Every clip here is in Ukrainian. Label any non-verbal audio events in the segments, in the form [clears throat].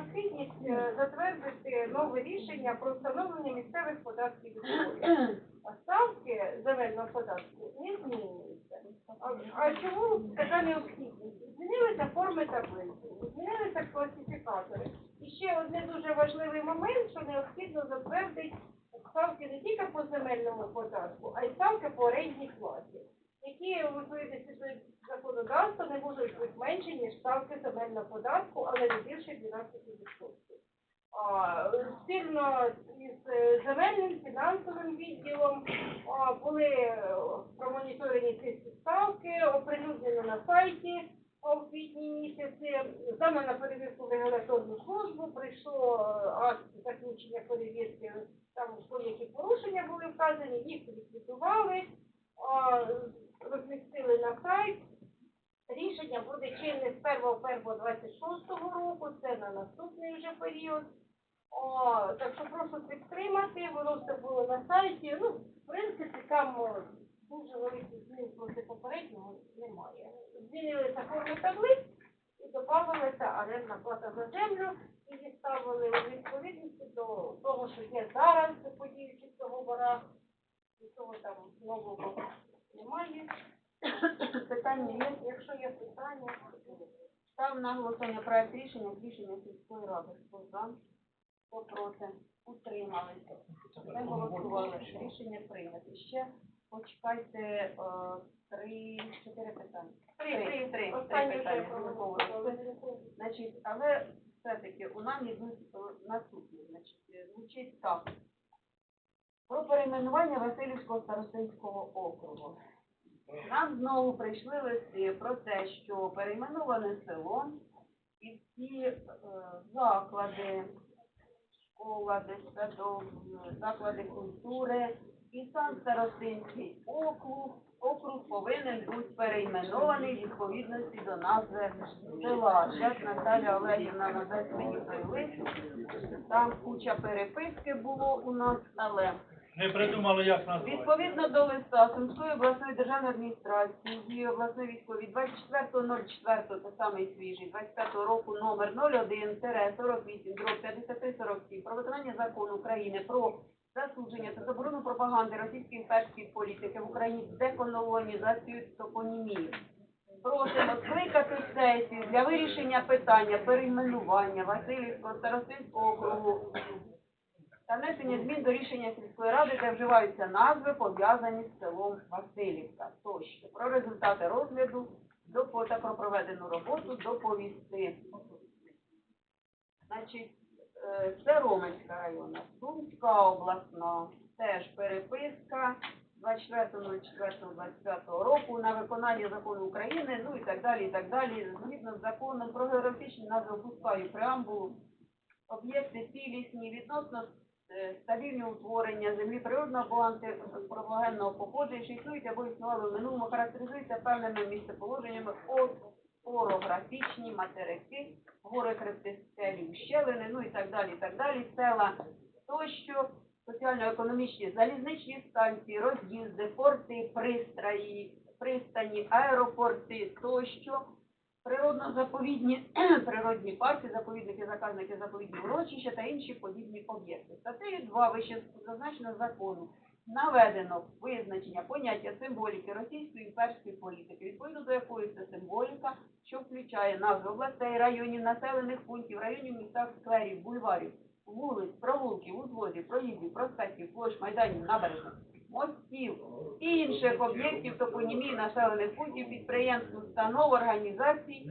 необхідність е, затвердити нове рішення про встановлення місцевих податків зборів. А [clears throat] ставки земельного податку не змінюються. А чому така необхідність? Змінилися форми таблиці, змінилися класифікатори. І ще один дуже важливий момент, що необхідно затвердити ставки не тільки по земельному податку, а й ставки по орендній платі, які у відповідності до законодавства не можуть бути менші, ніж ставки земельного податку, але не більше 12%. А, Спільно із е, земельним фінансовим відділом були промоніторені ці ставки, оприлюднено на сайті у квітні місяці. Здано на перевірку в регуляторну службу, прийшло е, акт заключення перевірки, там які порушення були вказані, їх ліквідували, розмістили на сайт. Рішення буде чинне з 1.1.26 року, це на наступний вже період. О, так що прошу підтримати, воно все було на сайті. Ну, в принципі, там дуже великих змін проти попереднього немає. Змінилися форми таблиць і додавалася орендна плата за землю, і ставили у відповідності до того, що є зараз по діючих договорах. Нічого там нового немає. Питання є? Якщо є питання, Став на голосування проект рішення рішення сільської ради. Хто за? Хто проти? Утрималися. Не голосували. Рішення прийнято. Ще почекайте е, три, чотири питання. три, три, Три, три останні питання. проголосували. Значить, але все-таки у нас йдуть е, наступні. Значить, звучить так. Про перейменування Васильівського старостинського округу. Нам знову прийшли листи про те, що перейменоване село і всі е, заклади, школа, дитсадок, заклади культури і сам старостинський округ, округ повинен бути перейменований відповідності до назви села. Зараз Наталя Олегівна надасть мені той лист. Там куча переписки було у нас, але Не придумали, як назвати. Відповідно до листа Сумської обласної державної адміністрації дії обласної військової 24.04, це самий свіжий, 25 року номер 01-48 5347 про виконання закону України про засудження та заборону пропаганди російської імперської політики в Україні деколонізацію топонімії. Просимо скликати сесію для вирішення питання перейменування Васильівського старостинського округу та внесення змін до рішення сільської ради, де вживаються назви, пов'язані з селом Васильівка тощо. Про результати розгляду до та про проведену роботу доповісти. Значить, е, це Романська районна, Сумська обласна, теж переписка 24.04.25 року на виконання закону України, ну і так далі, і так далі. Згідно з законом про географічні назви опускаю преамбулу об'єкти цілісні відносно стабільні утворення землі природного або антропогенного походження, що існують або існували в минулому, характеризуються певними місцеположеннями орографічні материки, гори хребти скелі, ущелини, ну і так далі, і так далі, села тощо, соціально-економічні залізничні станції, роз'їзди, порти, пристраї, пристані, аеропорти тощо, природно-заповідні [clears throat] природні парки, заповідники, заказники, заповідні урочища та інші подібні об'єкти. Статтею 2 вище зазначено закону наведено визначення поняття символіки російської імперської політики, відповідно до якої це символіка, що включає назви областей, районів, населених пунктів, районів, містах, скверів, бульварів, вулиць, провулків, узвозів, проїздів, проспектів, площ, майданів, набережних, мостів інших об'єктів топонімії населених пунктів, підприємств, установ, організацій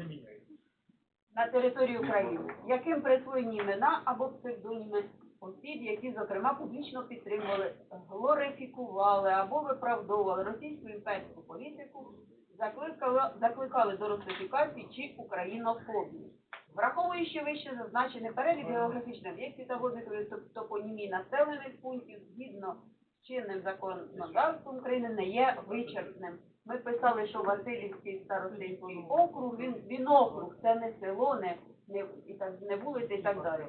на території України, яким присвоєні імена або псевдоніми осіб, які, зокрема, публічно підтримували, глорифікували або виправдовували російську імперську політику, закликали, закликали до русифікації чи українофобії. Враховуючи вище зазначений перелік географічних об'єктів та водних топонімій населених пунктів, згідно чинним законодавством України, не є вичерпним. Ми писали, що Васильівський старостинський округ, він, він округ, це не село, не, не, і так, не вулиця і так далі.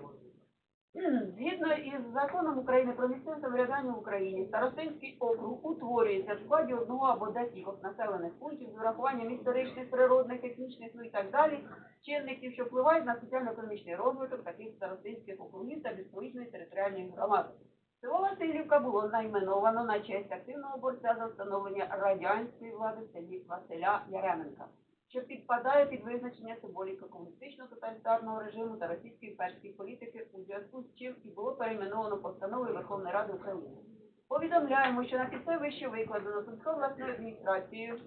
Згідно із законом України про місцеве самоврядування в Україні, Старостинський округ утворюється в складі одного або декількох населених пунктів з урахуванням історичних, природних, етнічних, ну і так далі, чинників, що впливають на соціально-економічний розвиток таких старостинських округів та відповідної територіальної громади. Село Васильівка було найменовано на честь активного борця за встановлення радянської влади в селі Василя Яременка, що підпадає під визначення символіки комуністичного тоталітарного режиму та російської імперської політики, у зв'язку з чим і було перейменовано постановою Верховної Ради України. Повідомляємо, що на підставі вище викладено Сумською обласною адміністрацією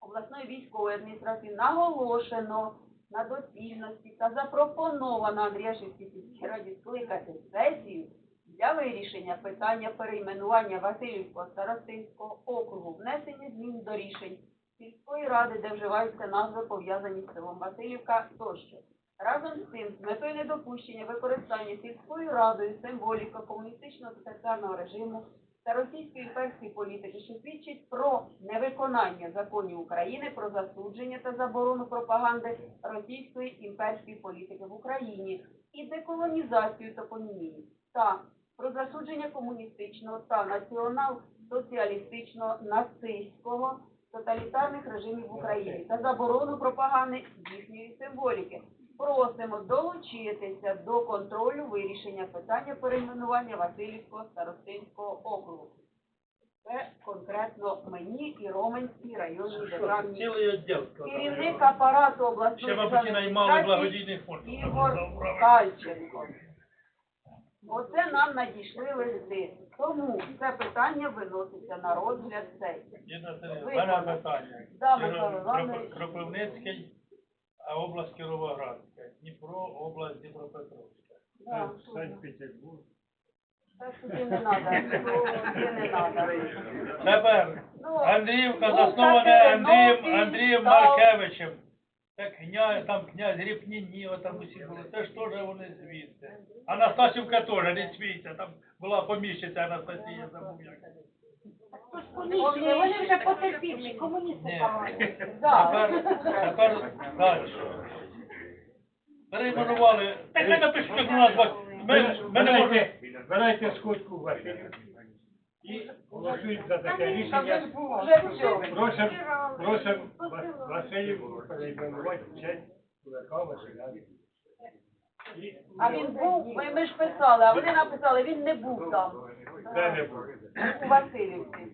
обласної військової адміністрації наголошено на доцільності та запропоновано Андріашівській сільській раді скликати сесію для вирішення питання перейменування Васильівського старостинського округу, внесення змін до рішень сільської ради, де вживаються назви пов'язані з селом Васильівка тощо. Разом з тим, з метою недопущення використання сільською радою символіка комуністичного тоталітарного режиму та російської імперської політики, що свідчить про невиконання законів України про засудження та заборону пропаганди російської імперської політики в Україні і деколонізацію топонімії, та про засудження комуністичного та націонал-соціалістичного нацистського тоталітарних режимів в Україні та заборону пропаганди їхньої символіки. Просимо долучитися до контролю вирішення питання перейменування Васильівського старостинського округу. Це конкретно мені і Роменській районній державній керівник апарату обласної державної адміністрації. Ігор Кальченко. Оце нам надійшли листи. Тому це питання виноситься на розгляд сесії. Єдине, мене питання. Да, Михайло Іванович. Кропивницький, а область Кіровоградська. Дніпро, область Дніпропетровська. Да. Санкт-Петербург. Так що не надо, не надо. Тепер Ну, Андріївка ну, заснована Андрієм, Андрієм Маркевичем. Це князь, там князь Ріпніні, там усі були. Це ж теж вони звідси. Анастасівка теж, не смійся, там була поміщиця Анастасія, забув як. Вони вони вже потерпівші, комуністи Ні. [laughs] погано. Да. Тепер, тепер далі. Перейменували. Так як назва. Збирайте, збирайте сходку в Васильівці. І голосують за таке рішення. Вже все. Просимо, просимо Ва- перейменувати в честь кулака Василя. І А він був, ми, ми ж писали, а вони написали, він не був там, де не буде. у Васильівці.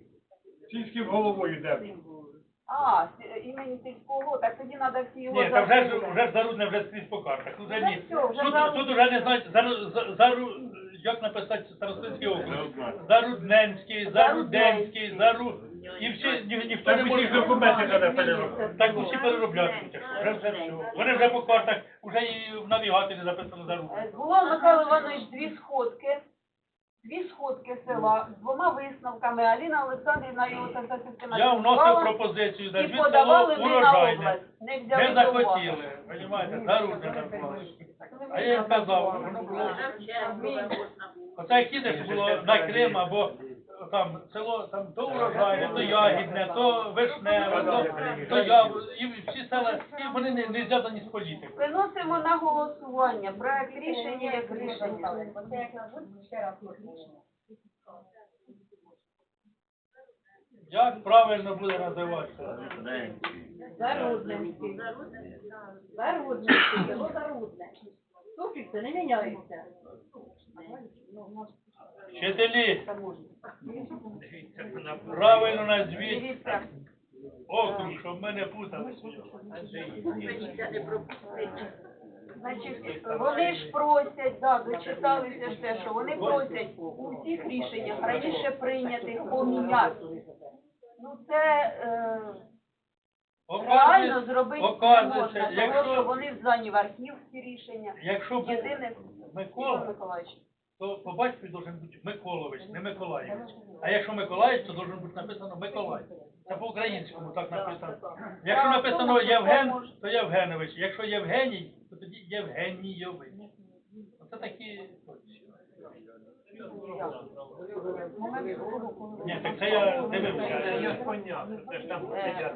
Сільським головою де був. А, сі- імені сільського, так тоді треба всі його Ні, вже ж вже ж зарудне вже скрізь по картах. Тут вже ні. Вже все, вже Тут, Зарудне. тут вже не знають зару, за- зару, як написати Старостинський округ. Зарудненський, Заруденський, Зару. І всі ні, ніхто не Там може. документи треба переробляти. Так усі переробляти. Вже вже все. Вони вже по картах, вже і в навігаторі записано за Е, Було Михайло Іванович дві сходки, дві сходки села з двома висновками. Аліна Олександрівна його систематизувала. Я вносив пропозицію, і назвіть село подавали ми на урожайне. область. Не взяли Не до уваги. захотіли, розумієте, Зарудне назвали. А я їм казав, воно було. Оце як їдеш було на Крим або там село, там то урожайне, то ягідне, то вишневе, то, то яб... і всі села, і вони не, не зв'язані з політикою. Виносимо на голосування проект рішення як рішення. Як правильно буде називатися? Зарудненський. Зарудненський, село Зарудне. Суфікси не міняються. Вчителі, правильно назвіть Дивіться, округ, щоб ми не путалися. Значить, вони ж просять, да, дочиталися ж те, що вони просять у всіх рішеннях раніше прийнятих поміняти. Ну це е, реально зробити не можна, тому що вони здані в архів ці рішення. якщо б Єдине, Микола, Миколаївич, то по батькові должен бути Миколович, не Миколаєвич. А якщо Миколаївич, то должен бути написано Миколай. Це по-українському так написано. Якщо написано Євген, то Євгенович. Якщо Євгеній, то тоді Євгенійович. Оце такі. Ні, так це я дивився. понятно, це ж там Е,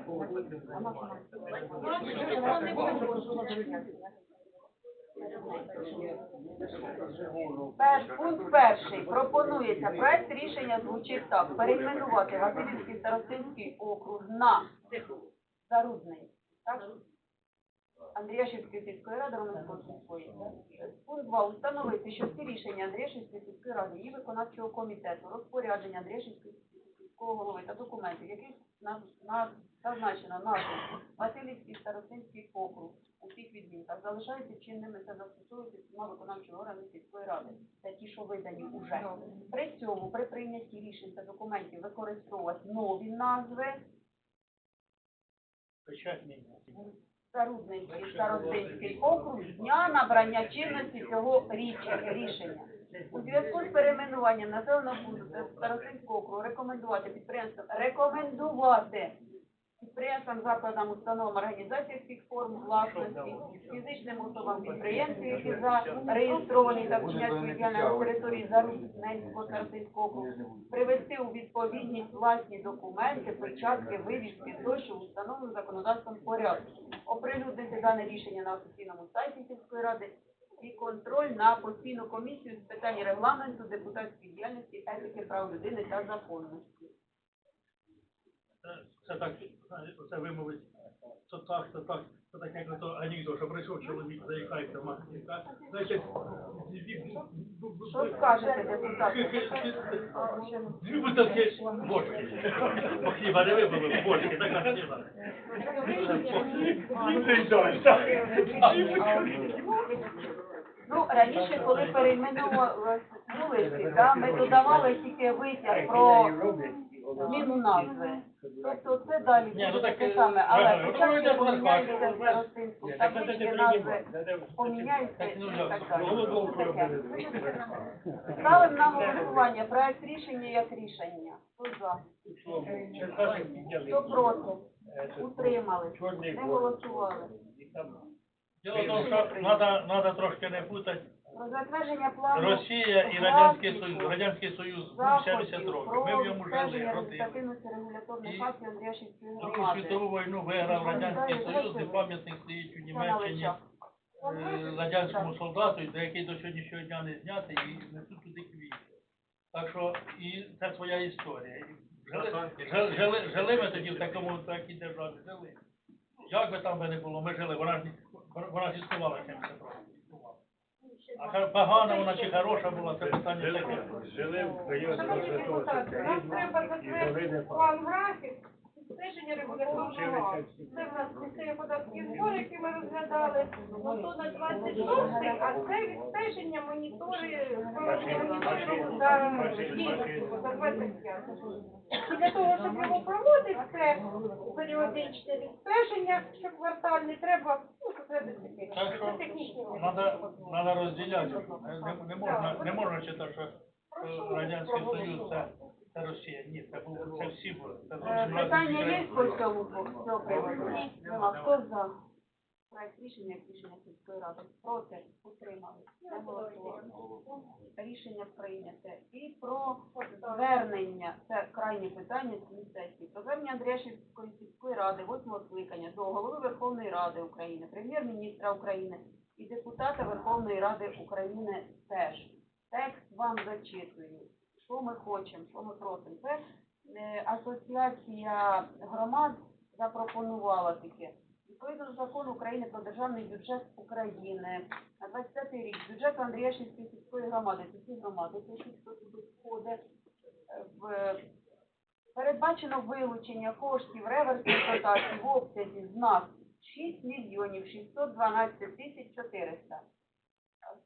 Пункт перший. Пропонується проект рішення звучить так. Перейменувати Васильівський старостинський округ на Зарудний. Так? Андріашівської сільської ради Романської сільської. Пункт 2. Установити, що всі рішення Андріашівської сільської ради, її виконавчого комітету, розпорядження Андріашівської сільського голови та документів, яких на, на, зазначено назву Васильівський старостинський округ у всіх відмінках, залишаються чинними та застосовуються всіма виконавчими органами сільської ради. Це ті, що видані уже. При цьому, при прийнятті рішень та документів використовувати нові назви Печатні. Старудницький старостинський округ з дня набрання чинності цього рішення. У зв'язку з перейменуванням населеного пункту старостинського округу рекомендувати підприємствам рекомендувати підприємствам, закладам, установам, організаціям всіх форм власності, фізичним особам підприємців, які зареєстровані та вчиняють діяльність на території Зарудненського старостинського округу, привести у відповідність власні документи, печатки, вивіски тощо в установленому законодавством порядку. Оприлюднити дане рішення на офіційному сайті сільської ради і контроль на постійну комісію з питань регламенту, депутатської діяльності, етики, прав людини та законності. Це, так, оце вимовить, то так, то так, то так, як то анекдот, що прийшов чоловік, заїкається математика, значить, Що скажете, депутати? Дві бутилки водки. Бо хліба не випили, водки, така хліба. Ну, раніше, коли перейменували вулиці, да, ми додавали тільки витяг про зміну назви. Тобто це далі Ні, ну буде так, те е, саме, але правильно, спочатку ну, ну, поміняються ну, в старостинську таблички, назви поміняються і так далі. Ну, таке. Ставимо на голосування проект рішення як рішення. Хто за? Хто проти? Утримали? Не голосували. Треба, треба трошки не плутати Про затвердження плану Росія і Радянський Союз. Радянський Союз був 70 років. Ми в ньому жили, Андріашівської Другу громади. світову війну виграв Радянський Союз, і пам'ятник стоїть у Німеччині е, радянському солдату, і який до сьогоднішнього дня не знятий, і несуть туди квіти. Так що і це своя історія. І Жили, жили, жили, жили ми тоді в такому такій державі, жили. Як би там би не було, ми жили, вона ж вона ж існувала 70 років. А погана вона чи хороша була, це питання таке. Жили в період Шановні депутати, нам треба затвердити план графік відстеження регуляторного. Це в нас місцеві податки збори, які ми розглядали, ото на 26 а це відстеження монітори, моніторингу за дійсністю, за 25. І для того, щоб його проводити, це періодичне відстеження, треба, ну, Так що це технічні моменти. Надо, надо розділяти. Не, можна, не можна читати, що що Радянський Союз це, це Росія. Ні, це було, це всі були. Це Е, зовсім Питання є речі. по цьому по цьому приводу? Нема. Хто за? Проект рішення, як рішення сільської ради. Проти? Утримали. Не голосували. Рішення прийняте. І про звернення, це крайнє питання цієї сесії. Про звернення Андріашівської сільської ради, восьмого скликання до голови Верховної Ради України, прем'єр-міністра України і депутата Верховної Ради України теж. Текст вам зачитую. Що ми хочемо, що ми просимо. Це е, асоціація громад запропонувала таке. Відповідно до закону України про державний бюджет України на 25 рік бюджет Андріашівської сільської громади, всі громади, це хто туди входить, е, передбачено вилучення коштів реверсних дотацій в обсязі з нас 6 мільйонів 612 тисяч 400.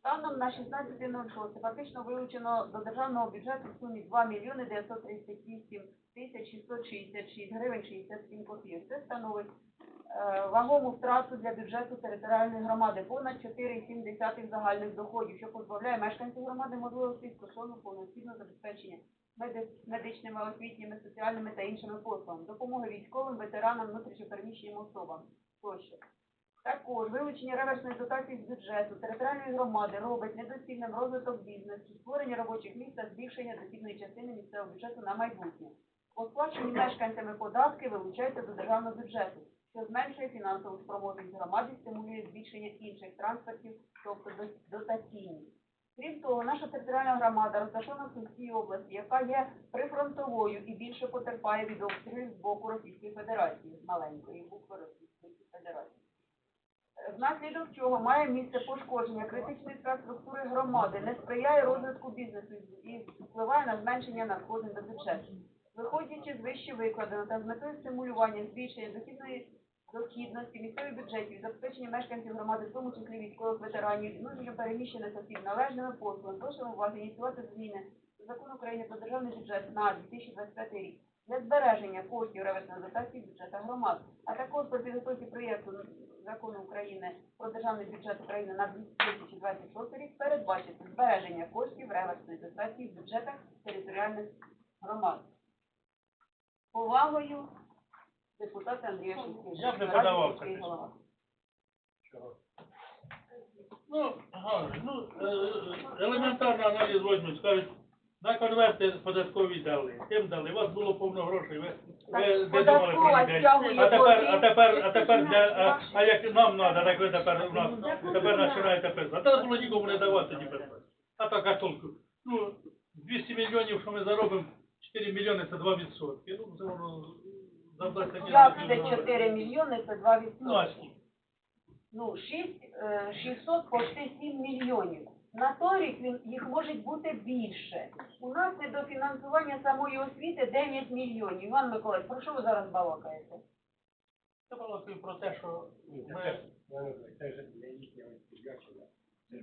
Станом на 16.06 фактично вилучено до державного бюджету в сумі 2 мільйони 938 тисяч 666 гривень 67 копійок. Це становить е, вагому втрату для бюджету територіальної громади понад 4,7 загальних доходів, що позбавляє мешканців громади можливості стосовно повноцінного забезпечення медичними, освітніми, соціальними та іншими послугами, допомоги військовим, ветеранам, внутрішньопереміщеним особам тощо. Також вилучення реверсної дотації з бюджету територіальної громади робить недоцільним розвиток бізнесу, створення робочих місць та збільшення дохідної частини місцевого бюджету на майбутнє. Оплачені мешканцями податки вилучаються до державного бюджету, що зменшує фінансову спроможність громади, стимулює збільшення інших транспортів, тобто до- дотаційні. Крім того, наша територіальна громада розташована в Сумській області, яка є прифронтовою і більше потерпає від обстрілів з боку Російської Федерації, маленької букви Російської Федерації. Внаслідок чого має місце пошкодження критичної інфраструктури громади, не сприяє розвитку бізнесу і впливає на зменшення надходжень до бюджету. Виходячи з вище викладеного та з метою стимулювання збільшення дохідної дохідності місцевих бюджетів, забезпечення мешканців громади, в тому числі військових ветеранів, внутрішньо переміщених осіб належними послугами, просимо вас ініціювати зміни до закону України про державний бюджет на 2025 рік для збереження коштів реверсної дотації бюджету громад, а також при підготовці проєкту закону України про державний бюджет України на 2026 рік передбачити збереження коштів реверсної дотації в бюджетах територіальних громад. Повагою депутата Андрія Шевченка. Я б не подавав таке. голова. Ну, Галич, ну, е, елементарно аналіз возьмуть, скажуть, на конверти податкові дали, тим дали, у вас було повно грошей, ви, ви не думали про людей. А тепер, а тепер, а тепер, де, а, а як нам треба, так ви тепер у нас, тепер починаєте писати. А треба було нікому не давати ні писати. А так, а толку? Ну, 200 мільйонів, що ми заробимо, 4 мільйони це 2 відсотки. Ну, це воно завдасть таке. Як це 4 мільйони, це 2 Ну, відсотки. Ну, 6, е, 600, почти 7 мільйонів. На той рік він, їх може бути більше. У нас недофінансування самої освіти 9 мільйонів. Іван Миколаївич, про що ви зараз балакаєте? Це балакаю про те, що ми...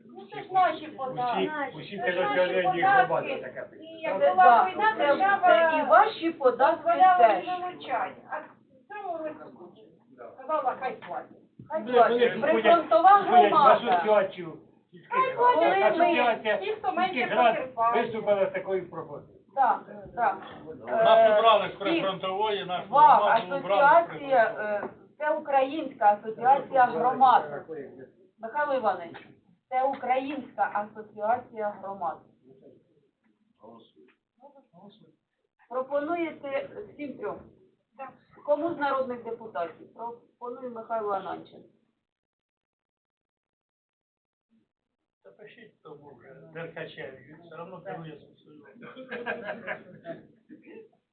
Ну це ж наші податки. Усі, Це ж наші податки. таке І як була війна, це, це і ваші податки теж. А в цьому ви Да. сказала, хай платять. Хай платять. Прифронтова громада. Рад. платять ті, хто менше потерпає. виступила з такою пропозицією. Так, так. Нас Е, убрали з прифронтової, нашу ВАГ, громаду убрали з асоціація, прифронтової. е, це Українська асоціація громад. Михайло Іванович, це Українська асоціація громад. Пропонуєте всім трьом. Кому з народних депутатів? Пропоную Михайло Ананченко. Запишіть тому вже Деркачеві, все одно керує свою.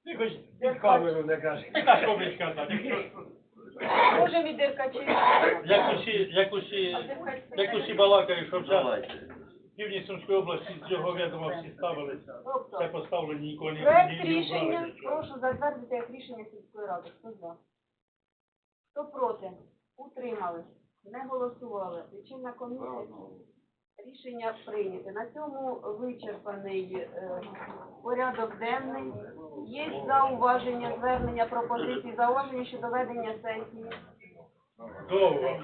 Ти хоч камеру не кажи. Яка що ви сказати? Якщо- Може від Як усі, як усі, як усі балакають, що вся північ Сумської області з його відома всі ставилися. Це поставлені нікого не проект рішення прошу затвердити як рішення сільської ради. Хто за? Хто проти? Утримались? Не голосували. Лічильна комісія? Рішення прийняте. На цьому вичерпаний е, порядок денний. Є зауваження, звернення, пропозиції, зауваження щодо ведення сесії. Довго. Е,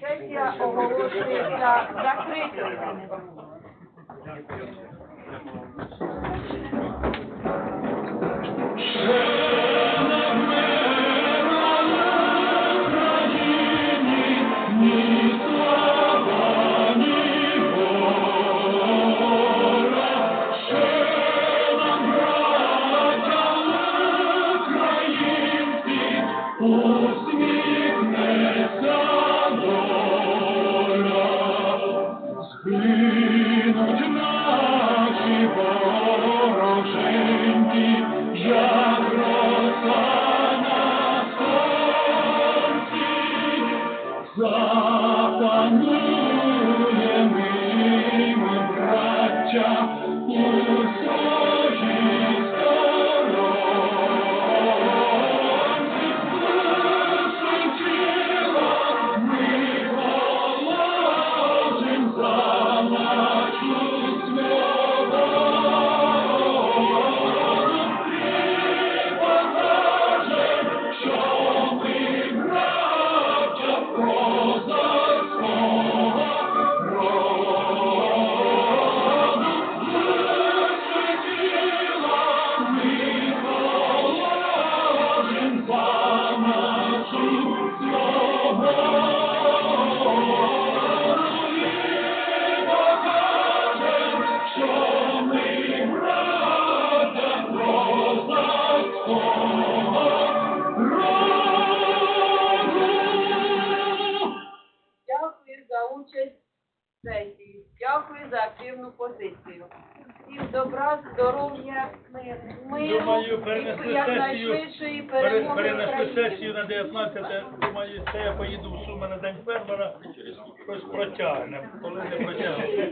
Сесія оголошується закритою. Lord, Lord. Сесію на 19, думаю, це я поїду в Суми на день фермера, щось протягне, коли не протягне.